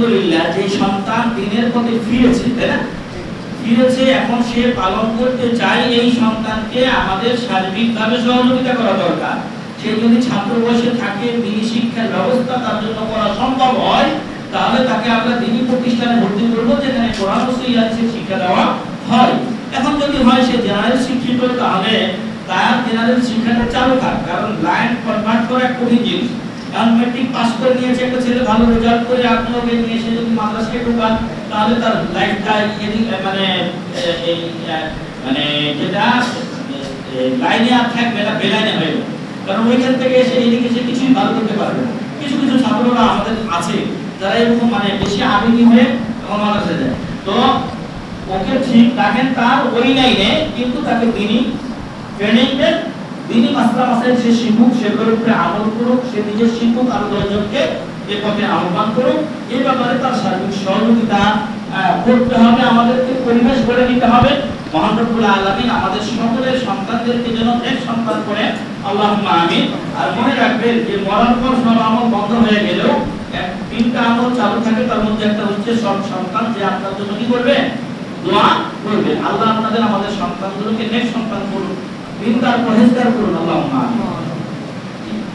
আলহামদুলিল্লাহ, যে সন্তান দিনের পথে ফিরেছে, তাই না? ফিরেছে, এখন সে পালন করতে চায় এই সন্তানকে আমাদের সার্বিকভাবে সহযোগিতা করা দরকার। সে যদি ছাত্র বয়সে থাকে, দিনী শিক্ষার ব্যবস্থা তার জন্য করা সম্ভব হয়, তাহলে তাকে আমরা দিনী প্রতিষ্ঠানে ভর্তি করব, যেখানে কোরআন সহিহাদিসের শিক্ষা দেওয়া হয়। এখন যদি হয় সে জেনারেল শিক্ষিত, তাহলে তার জেনারেল শিক্ষাটা চালু থাক, কারণ লাইন কনভার্ট করা কঠিন জিনিস। কারণ মেট্রিক পাস করে নিয়েছে, একটা ছেলে ভালো রেজাল্ট করে আপনি ওকে নিয়ে এসে যদি মাদ্রাসায় ঢোকান, তাহলে তার লাইফটা মানে এই মানে যেটা লাইনে আর থাকবে না, বেলাইনে হয়ে যাবে। কারণ ওইখান থেকে এসে এদিকে সে কিছুই ভালো করতে পারবে কিছু কিছু ছাত্ররা আমাদের আছে, যারা এরকম মানে বেশি আবেগী হয়ে মাদ্রাসায় যায়। তো ওকে ঠিক রাখেন, তার ওই লাইনে কিন্তু তাকে তিনি ট্রেনিং দেন তিনি মাসলা মাসাইল সে শিখুক সেগুলোর উপরে আমল করুক, সে নিজে শিখুক আরও দশজনকে এ পথে আহ্বান করুক। এই ব্যাপারে তার সার্বিক সহযোগিতা করতে হবে। আমাদেরকে পরিবেশ গড়ে নিতে হবে। আমাদের সকলের সন্তানদেরকে যেন এক সন্তান করে। আল্লাহুম্মা আমিন। আর মনে রাখবেন যে মরার পর সব আমল বন্ধ হয়ে গেলেও তিনটা আমল চালু থাকে, তার মধ্যে একটা হচ্ছে সব সন্তান যে আপনার জন্য কি করবে? দোয়া করবে। আল্লাহ আপনাদের আমাদের সন্তানগুলোকে নেক সন্তান করুন দিনদার পরেজদার করুন আমিন।